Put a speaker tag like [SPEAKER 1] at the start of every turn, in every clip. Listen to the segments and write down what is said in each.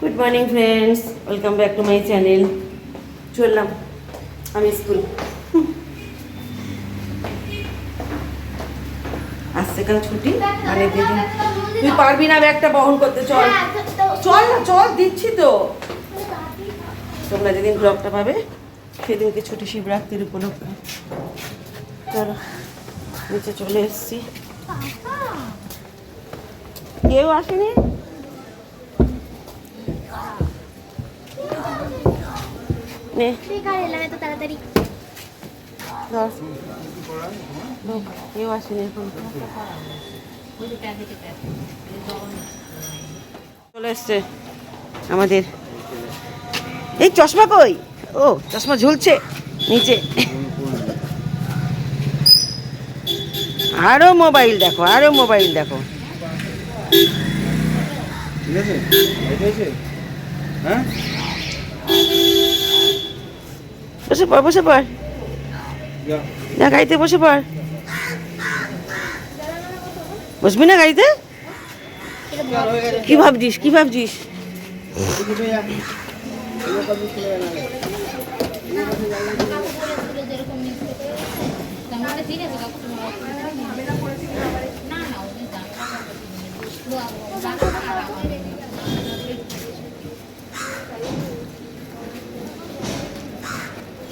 [SPEAKER 1] Good morning friends welcome back to my channel চললাম আমি school আসছে কাল ছুটি? মানে দিদি। তুই পারবি না ব্যাগটা বহন করতে চল। চল না চল দিচ্ছি তো। তোমরা যেদিন ব্লগটা পাবে সেদিনকে ছুটি শিবরাত্রির উপলক্ষে। চলো নিচে চলে এসছি। কেউ আসেনি? চলে এসছে আমাদের। এই চশমা কই? ও, চশমা ঝুলছে নিচে। আরও মোবাইল দেখো, আরও মোবাইল দেখো।
[SPEAKER 2] ঠিক আছে? হ্যাঁ?
[SPEAKER 1] বসে পড় বসে পড়। না গাড়িতে বসে পড়। বসবি না গাড়িতে? কি ভাবছিস কি ভাবছিস?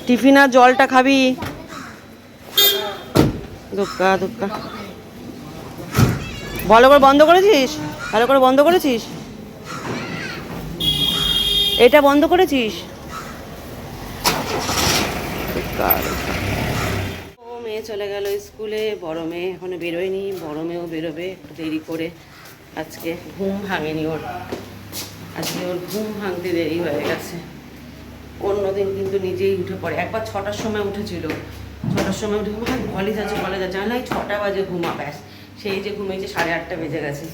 [SPEAKER 1] টিফিন আর জলটা খাবি? দুক্কা দুক্কা ভালো করে বন্ধ করেছিস? ভালো করে বন্ধ করেছিস? এটা বন্ধ করেছিস? মেয়ে চলে গেল স্কুলে, বড় মেয়ে এখনও বেরোয়নি, বড় মেয়েও বেরোবে, একটু দেরি করে। আজকে ঘুম ভাঙেনি ওর। আজকে ওর ঘুম ভাঙতে দেরি হয়ে গেছে। অন্যদিন কিন্তু নিজেই উঠে পড়ে। একবার ছটার সময় উঠেছিল। ছটার সময় উঠে ভাই কলেজ আছে কলেজ আছে। জানাই ছটা বাজে ঘুমা, ব্যাস। সেই যে ঘুমিয়েছে, সাড়ে আটটা বেজে গেছে।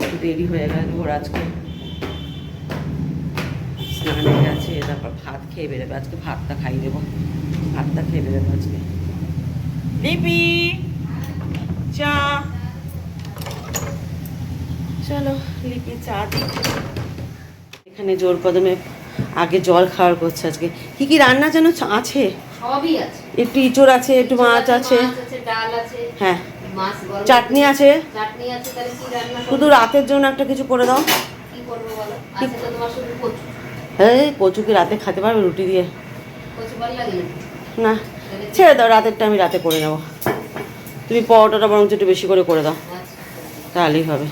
[SPEAKER 1] একটু দেরি হয়ে গেল ওর আজকে। স্নানে গেছে, তারপর ভাত খেয়ে বেরোবে। আজকে ভাতটা খাই দেবো ভাতটা খেয়ে বেরোবে আজকে। লিপি চা। চলো, লিপি, চা দিই এখানে জোর কদমে আগে জল খাওয়ার করছে আজকে। কি কি রান্না যেন আছে?
[SPEAKER 3] সবই আছে।
[SPEAKER 1] একটু ইঁচড় আছে একটু মাছ আছে
[SPEAKER 3] ডাল আছে
[SPEAKER 1] হ্যাঁ। চাটনি আছে।
[SPEAKER 3] চাটনি আছে তাহলে কি রান্না
[SPEAKER 1] শুধু রাতের জন্য একটা কিছু করে দাও।
[SPEAKER 3] কি করব বলো? আছে তো তোমার শুধু কচু।
[SPEAKER 1] হ্যাঁ কচু কি রাতে খেতে পারবে রুটি দিয়ে?
[SPEAKER 3] কচু ভালো লাগে না?
[SPEAKER 1] ছেড়ে দাও রাতেরটা আমি রাতে করে নেব। তুমি পরোটাটা বরঞ্চ একটু বেশি করে করে দাও।
[SPEAKER 3] আচ্ছা।
[SPEAKER 1] তাহলেই হবে।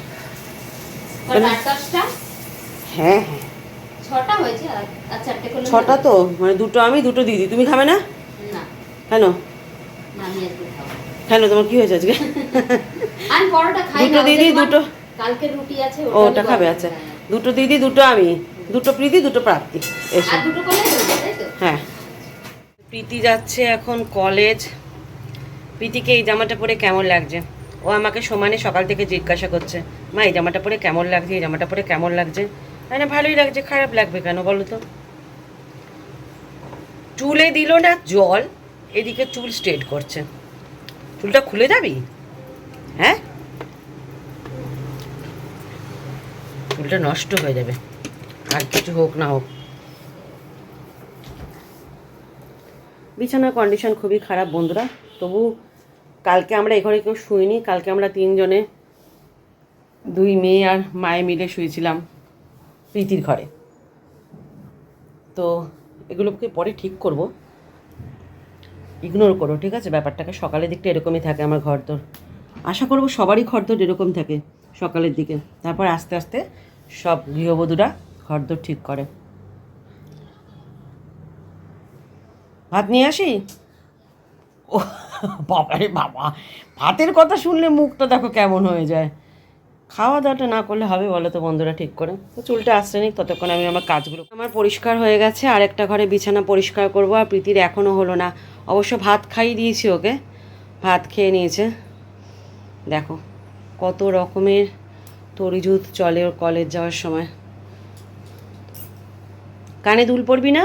[SPEAKER 1] হ্যাঁ হ্যাঁ।
[SPEAKER 3] ছটা হয়েছে আর চারটে করলে
[SPEAKER 1] ছটা তো মানে দুটো আমি দুটো দিদি। তুমি খাবে না?
[SPEAKER 3] না।
[SPEAKER 1] কেন?
[SPEAKER 3] না আমি আজকে খাব
[SPEAKER 1] কেন? তোমার কি হয়েছে আজকে?
[SPEAKER 3] আমি পরোটা খাই
[SPEAKER 1] দুটো দিদি, দুটো-
[SPEAKER 3] কালকে রুটি আছে
[SPEAKER 1] ওটা খাবে আচ্ছা। দুটো দিদি দুটো আমি। দুটো প্রীতি দুটো প্রাপ্তি। এসো।
[SPEAKER 3] আর দুটো করলে তাই তো?
[SPEAKER 1] হ্যাঁ। প্রীতি যাচ্ছে এখন কলেজ প্রীতিকে এই জামাটা পরে কেমন লাগছে? ও আমাকে সমানে সকাল থেকে জিজ্ঞাসা করছে, মা, এই জামাটা পরে কেমন লাগছে? এই জামাটা পরে কেমন লাগছে? মানে ভালোই লাগছে, খারাপ লাগবে কেন বলো তো? চুলে দিল না, জল, এদিকে চুল স্ট্রেট করছে। চুলটা খুলে যাবি? হ্যাঁ? চুলটা নষ্ট হয়ে যাবে, আর কিছু হোক না হোক। বিছানার কন্ডিশন খুবই খারাপ বন্ধুরা, তবু কালকে আমরা এ ঘরে কেউ শুইনি, কালকে আমরা তিনজনে দুই মেয়ে আর মায়ে মিলে শুয়েছিলাম প্রীতির ঘরে। তো এগুলোকে পরে ঠিক করব। ইগনোর করো, ঠিক আছে? ব্যাপারটাকে সকালের দিকটা এরকমই থাকে আমার ঘর তোর আশা করব সবারই ঘরদোর এরকম থাকে সকালের দিকে। তারপর আস্তে আস্তে সব গৃহবধূরা ঘর ঘরদোর ঠিক করে। ভাত নিয়ে আসি? ও বাবা রে বাবা। ভাতের কথা শুনলে মুখটা দেখো কেমন হয়ে যায়। খাওয়া দাওয়াটা না করলে হবে বলো তো বন্ধুরা ঠিক করে? তো চুলটা আসছে নি, ততক্ষণ আমি আমার কাজগুলো আমার পরিষ্কার হয়ে গেছে, আর একটা ঘরে বিছানা পরিষ্কার করব, আর প্রীতির এখনও হলো না। অবশ্য ভাত খাইয়ে দিয়েছি ওকে। ভাত খেয়ে নিয়েছে। দেখো, কত রকমের তরিজুত চলে ওর কলেজ যাওয়ার সময়। কানে দুল পড়বি না?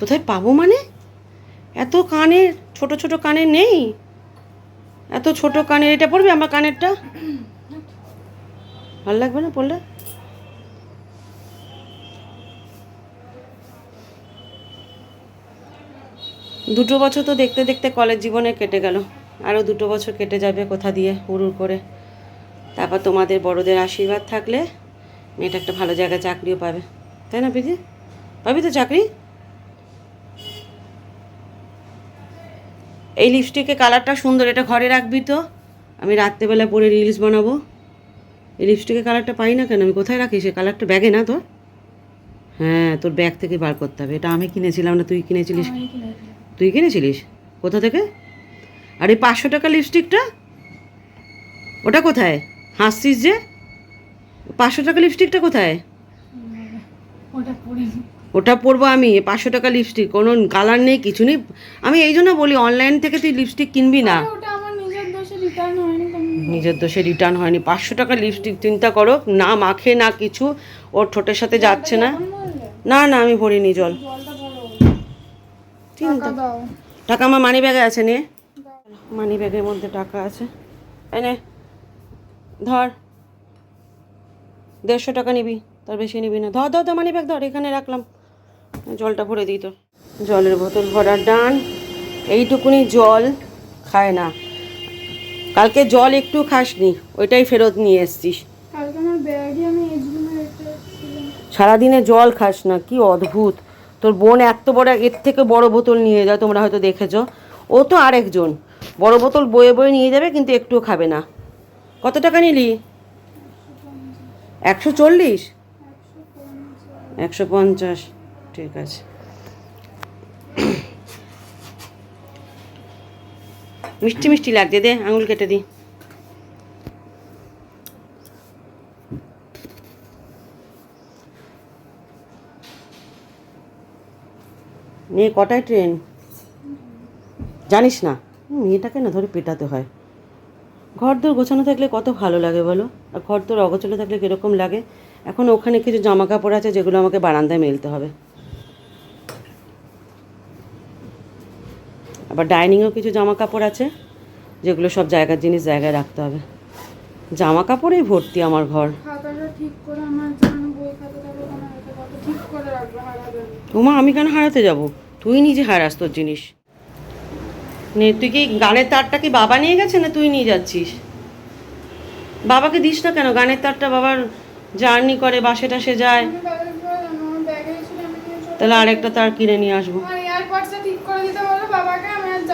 [SPEAKER 1] কোথায় পাবো মানে? এত কানের, ছোট ছোট কানের নেই? এত ছোট কানের, এটা পড়বি আমার কানেরটা? ভালো লাগবে না পড়লে? দুটো বছর তো দেখতে দেখতে কলেজ জীবনে কেটে গেল। আরও দুটো বছর কেটে যাবে কোথা দিয়ে উড়ুর করে। তারপর তোমাদের বড়দের আশীর্বাদ থাকলে মেয়েটা একটা ভালো জায়গায় চাকরিও পাবে। তাই না, পিজি? পাবি তো চাকরি? এই লিপস্টিকের কালারটা সুন্দর এটা ঘরে রাখবি তো। আমি রাত্রেবেলা পরে রিলস বানাবো। এই লিপস্টিকের কালারটা পাই না কেন? আমি কোথায় রাখি? সে কালারটা ব্যাগে না তোর? হ্যাঁ তোর ব্যাগ থেকে বার করতে হবে। এটা আমি কিনেছিলাম না তুই কিনেছিলিস? তুই কিনেছিলিস? কোথা থেকে? আর এই পাঁচশো টাকা লিপস্টিকটা ওটা কোথায়? হাসছিস যে? পাঁচশো টাকা লিপস্টিকটা কোথায়?
[SPEAKER 4] ওটা
[SPEAKER 1] ওটা পরবো আমি পাঁচশো টাকা লিপস্টিক কোনো কালার নেই কিছু নেই। আমি এই জন্য বলি অনলাইন থেকে তুই লিপস্টিক কিনবি না।
[SPEAKER 4] নিজের দোষে রিটার্ন হয়নি
[SPEAKER 1] পাঁচশো টাকা লিপস্টিক চিন্তা করো না মাখে না কিছু ওর ঠোঁটের সাথে যাচ্ছে না। না না আমি ভরিনি জল। চিন্তা
[SPEAKER 4] টাকা
[SPEAKER 1] আমার মানি ব্যাগে আছে নে। মানি ব্যাগের মধ্যে টাকা আছে। এনে ধর। দেড়শো টাকা নিবি তার বেশি নিবি না। ধর ধর ধর মানি ব্যাগ ধর এখানে রাখলাম। জলটা ভরে দিই তোর জলের বোতল ভরার ডান। এইটুকুনি জল খায় না। কালকে জল একটু খাসনি ওইটাই ফেরত নিয়ে এসছিস। সারাদিনে জল খাস না কি অদ্ভুত। তোর বোন এত বড় এর থেকে বড় বোতল নিয়ে যায় তোমরা হয়তো দেখেছ। ও তো আরেকজন। বড় বোতল বয়ে বয়ে নিয়ে যাবে কিন্তু একটুও খাবে না। কত টাকা নিলি? একশো চল্লিশ? একশো পঞ্চাশ। ঠিক আছে। মিষ্টি মিষ্টি লাগছে দে, আঙুল কেটে দি। নিয়ে কটায় ট্রেন জানিস না? মেয়েটাকে না ধরে পেটাতে হয়। ঘর দোর গোছানো থাকলে কত ভালো লাগে বলো? আর ঘর তোর অগোছালো থাকলে কীরকম লাগে? এখন ওখানে কিছু জামা কাপড় আছে যেগুলো আমাকে বারান্দায় মেলতে হবে। আবার ডাইনিংয়েও কিছু জামা কাপড় আছে যেগুলো সব জায়গার জিনিস জায়গায় রাখতে হবে। জামা কাপড়েই ভর্তি আমার ঘর। উমা আমি কেন হারাতে যাব? তুই নিজে হারাস তোর জিনিস। নে তুই কি গানের তারটা কি বাবা নিয়ে গেছে না তুই নিয়ে যাচ্ছিস? বাবাকে দিস না কেন? গানের তারটা বাবার জার্নি করে বাসে টাসে যায়। তাহলে আরেকটা তার কিনে নিয়ে আসব।
[SPEAKER 4] ঠিক করে দিতে বলো বাবাকে আমি আর জ্বালাবো না কাউকে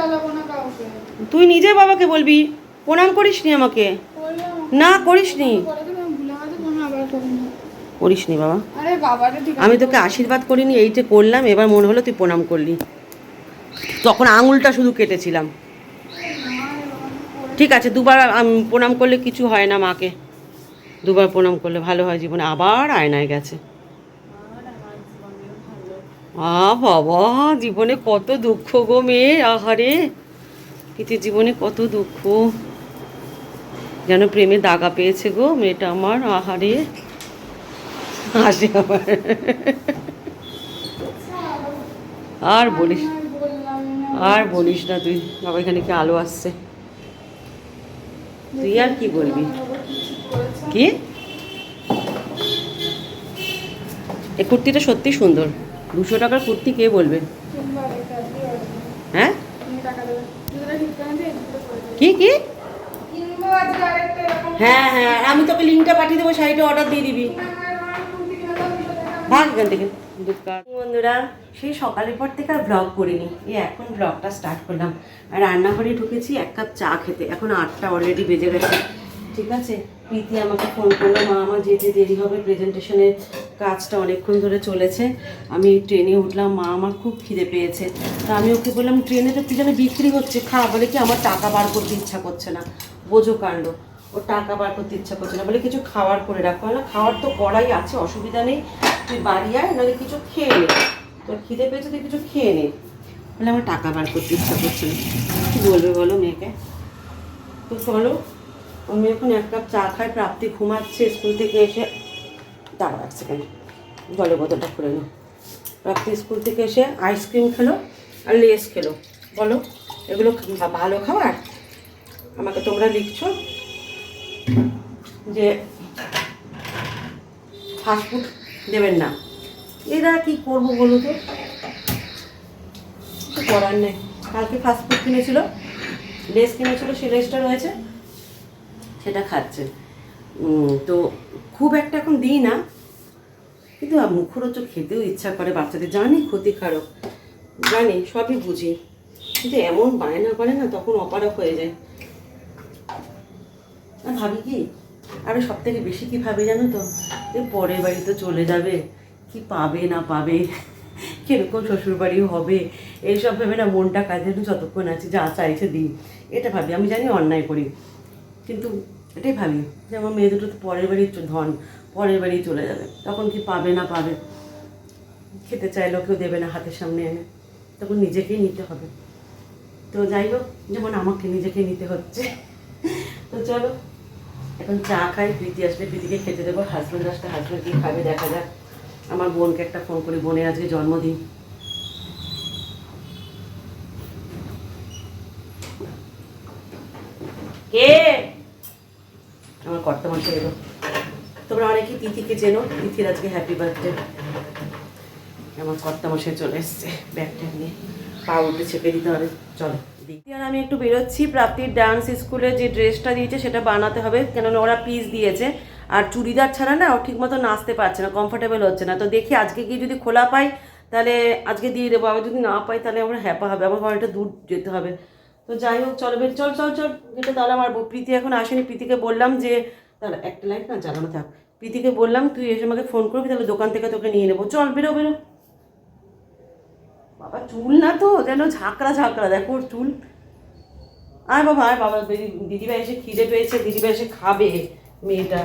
[SPEAKER 1] তুই নিজে বাবাকে বলবি প্রণাম করিস নি আমাকে না করিস নি করিস নি। বাবা। আমি তোকে আশীর্বাদ করিনি এই যে করলাম এবার মনে হলো তুই প্রণাম করলি। তখন আঙুলটা শুধু কেটেছিলাম। ঠিক আছে দুবার প্রণাম করলে কিছু হয় না মাকে। দুবার প্রণাম করলে ভালো হয় জীবনে আবার আয়নায় গেছে। আ বাবা, জীবনে কত দুঃখ গো মেয়ে, আহারে। কিন্তু জীবনে কত দুঃখ। যেন প্রেমে দাগা পেয়েছে গো মেয়েটা আমার, আহারে। হাসি আমার। আর বলিস
[SPEAKER 4] আর
[SPEAKER 1] বলিস না তুই। বাবা, এখানে কি আলো আসছে? তুই আর কি বলবি? কি? এই কুর্তিটা সত্যি সুন্দর। দুশো টাকার কুর্তি কে বলবে? হ্যাঁ? কি কি? হ্যাঁ হ্যাঁ আমি তোকে লিঙ্কটা পাঠিয়ে দেবো, শাড়িটা অর্ডার দিয়ে দিবি। ভাগ এখান থেকে। বন্ধুরা, সেই সকালের পর থেকে আর ব্লগ করিনি। এই এখন ব্লগটা স্টার্ট করলাম। আর রান্নাঘরে ঢুকেছি এক কাপ চা খেতে। এখন আটটা অলরেডি বেজে গেছে। ঠিক আছে? প্রীতি আমাকে ফোন করল, মা, আমার যেতে দেরি হবে প্রেজেন্টেশনের কাজটা অনেকক্ষণ ধরে চলেছে। আমি ট্রেনে উঠলাম, মা আমার খুব খিদে পেয়েছে। তা আমি ওকে বললাম, ট্রেনে তো কি যেন বিক্রি হচ্ছে, খা, বলে কি আমার টাকা বার করতে ইচ্ছা করছে না। বোঝো কাণ্ড, ও টাকা বার করতে ইচ্ছা করছে না, বলে কিছু খাওয়ার করে রাখো। না খাওয়ার তো করাই আছে, অসুবিধা নেই, তুই বাড়ি আয়, নাহলে কিছু খেয়ে নে। তোর খিদে পেয়েছে, তুই কিছু খেয়ে নে। বলে আমার টাকা বার করতে ইচ্ছা করছে না। কি বলবে বলো মেয়েকে? তো চলো আমি এখন এক কাপ চা খাই, প্রাপ্তি ঘুমাচ্ছে, স্কুল থেকে এসে দাঁড়া এক সেকেন্ড, জলের বোতলটা খুলে নো প্রাপ্তি স্কুল থেকে এসে আইসক্রিম খেলো আর লেস খেলো। বলো, এগুলো ভালো খাবার? আমাকে তোমরা লিখছো যে ফাস্টফুড দেবেন না। এরা কি করব বলো তো? করার নেই। কালকে ফাস্টফুড কিনেছিল, লেস কিনেছিল, সে লেসটা রয়েছে। সেটা খাচ্ছে। তো খুব একটা এখন দিই না। কিন্তু মুখরোচক খেতেও ইচ্ছা করে, বাচ্চাদের জানি ক্ষতিকারক জানি, সবই বুঝি। কিন্তু এমন বায়না করে না, তখন অপারক হয়ে যায়। আর ভাবি কি আরও সব থেকে বেশি কি ভাবি জানো তো? যে পরের বাড়ি তো চলে যাবে। কি পাবে না পাবে? কীরকম শ্বশুর বাড়ি হবে? এইসব ভেবে না মনটা কাজে যতক্ষণ আছে যা চাইছে দিই। এটা ভাবি, আমি জানি অন্যায় করি। কিন্তু এটাই ভাবি যে আমার মেয়ে দুটো তো পরের বাড়ি ধন, পরের বাড়ি চলে যাবে। তখন কি পাবে না পাবে? খেতে চাইলেও কেউ দেবে না হাতের সামনে এনে। তখন নিজেকেই নিতে হবে। তো যাই হোক, যেমন আমাকে নিজেকে নিতে হচ্ছে। তো চলো, এখন চা খাই, প্রীতি আসলে প্রীতিকে খেতে দেবো। হাজব্যান্ড আসলে হাজব্যান্ড কি খাবে দেখা যাক। আমার বোনকে একটা ফোন করি, বোনের আজকে জন্মদিন। কে আমার কর্তা মাসে এলো তোমরা অনেকেই তিথিকে চেনো। তিথির আজকে হ্যাপি বার্থডে আমার কর্তা মশাই চলে এসছে ব্যাগটা নিয়ে। পা উঠে চেপে দিতে হবে। চলো আর আমি একটু বেরোচ্ছি। প্রাপ্তির ডান্স স্কুলে যে ড্রেসটা দিয়েছে, সেটা বানাতে হবে। কেননা ওরা পিস দিয়েছে। আর চুড়িদার ছাড়া না ও ঠিক মতো নাচতে পারছে না কমফোর্টেবল হচ্ছে না। তো দেখি আজকে গিয়ে যদি খোলা পাই, তাহলে আজকে দিয়ে দেবো। আবার যদি না পাই, তাহলে আমার হ্যাপা হবে। আমার অনেকটা দূর যেতে হবে। তো যাই হোক, চলো বের। চল চল চল। যেটা তাহলে আমার প্রীতি এখন আসেনি। প্রীতিকে বললাম যে, তাহলে একটা লাইট না, জানানো থাক। প্রীতিকে বললাম তুই এসে আমাকে ফোন করবি তাহলে দোকান থেকে তোকে নিয়ে নেব। চল বেরো বেরো। বাবা চুল না তো যেন ঝাঁকড়া ঝাঁকড়া। দেখো ওর চুল। আয় বাবা আয় বাবা। দিদি- দিদিভাই এসে খিদে পেয়েছে দিদিভাই এসে খাবে মেয়েটা।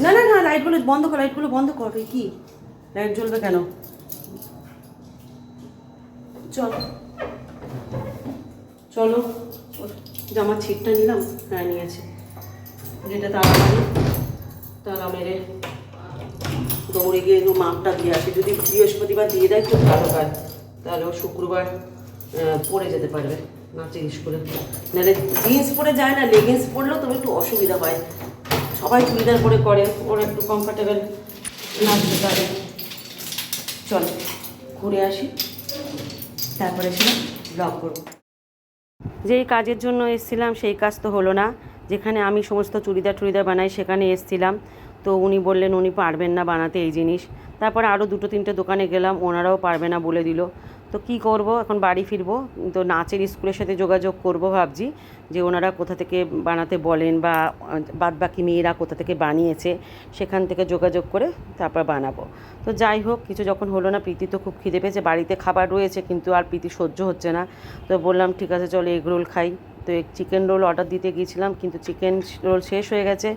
[SPEAKER 1] না না না লাইটগুলো বন্ধ কর লাইটগুলো বন্ধ কর। কি? লাইট জ্বলবে কেন? চলো। চলো জামার ছিটটা নিলাম হ্যাঁ নিয়েছে। যেটা তাড়াতাড়ি। তারা মেরে দৌড়ে গিয়ে একটু মাপটা দিয়ে আসে। যদি বৃহস্পতিবার দিয়ে দেয় খুব ভালো কাজ তাহলে ও শুক্রবার পরে যেতে পারবে নাচের স্কুলে নাহলে জিন্স পরে যায় না লেগিংস পরলেও তবে একটু অসুবিধা হয়। সবাই চুড়িদার পরে করে, ওরা একটু কমফর্টেবল নাচতে পারে। চল, ঘুরে আসি। তারপরে ব্লগ করব। যেই কাজের জন্য এসেছিলাম, সেই কাজ তো হলো না। যেখানে আমি সমস্ত চুড়িদার টুড়িদার বানাই, সেখানে এসেছিলাম। তো উনি বললেন, উনি পারবেন না বানাতে এই জিনিস। তারপরে আরও দুটো তিনটে দোকানে গেলাম, ওনারাও পারবে না বলে দিল। তো কি করব? এখন বাড়ি ফিরবো। তো নাচের স্কুলের সাথে যোগাযোগ করব ভাবছি যে ওনারা কোথা থেকে বানাতে বলেন বা বাদ বাকি মেয়েরা কোথা থেকে বানিয়েছে, সেখান থেকে যোগাযোগ করে তারপর বানাবো। তো যাই হোক, কিছু যখন হলো না, প্রীতি তো খুব খিদে পেয়েছে, বাড়িতে খাবার রয়েছে কিন্তু আর প্রীতি সহ্য হচ্ছে না। তো বললাম, ঠিক আছে, চলো এগ রোল খাই। তো চিকেন রোল অর্ডার দিতে গিয়েছিলাম, কিন্তু চিকেন রোল শেষ হয়ে গেছে,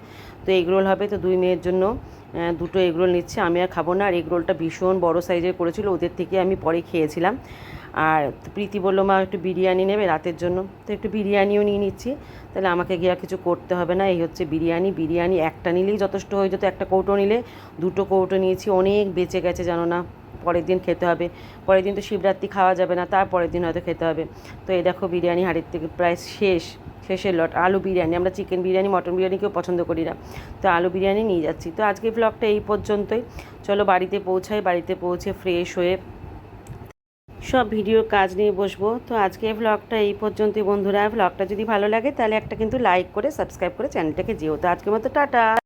[SPEAKER 1] তো এগ রোল হবে, তো দুই মেয়ের জন্য দুটো এগ রোল নিচ্ছে, আমি আর খাব না, আর এগ রোলটা ভীষণ বড় সাইজের করেছিল, ওদের থেকে আমি পরে খেয়েছিলাম। আর প্রীতি বলল, মা, একটু বিরিয়ানি নেবে রাতের জন্য। তো একটু বিরিয়ানিও নিয়ে নিচ্ছি, তাহলে আমাকে গিয়ে আর কিছু করতে হবে না, এই হচ্ছে বিরিয়ানি বিরিয়ানি একটা নিলেই যথেষ্ট হয়ে যেত, একটা কৌটো নিলে, দুটো কৌটো নিয়েছি, অনেক বেঁচে গেছে, জানো না। পরের দিন খেতে হবে। পরের দিন তো শিবরাত্রি খাওয়া যাবে না, তার পরের দিন হয়তো খেতে হবে। তো এই দেখো বিরিয়ানি হাড়ির থেকে প্রায় শেষ, শেষের লট। আলু বিরিয়ানি, আমরা চিকেন বিরিয়ানি, মটন বিরিয়ানি কেউ পছন্দ করি না। তো আলু বিরিয়ানি নিয়ে যাচ্ছি। তো আজকে ব্লগটা এই পর্যন্তই। চলো বাড়িতে পৌঁছাই, বাড়িতে পৌঁছে ফ্রেশ হয়ে সব ভিডিওর কাজ নিয়ে বসবো। তো আজকে ব্লগটা এই পর্যন্তই বন্ধুরা। ব্লগটা যদি ভালো লাগে তাহলে একটা কিন্তু লাইক করে সাবস্ক্রাইব করে চ্যানেলটাকে যেও। তো আজকের মতো টাটা।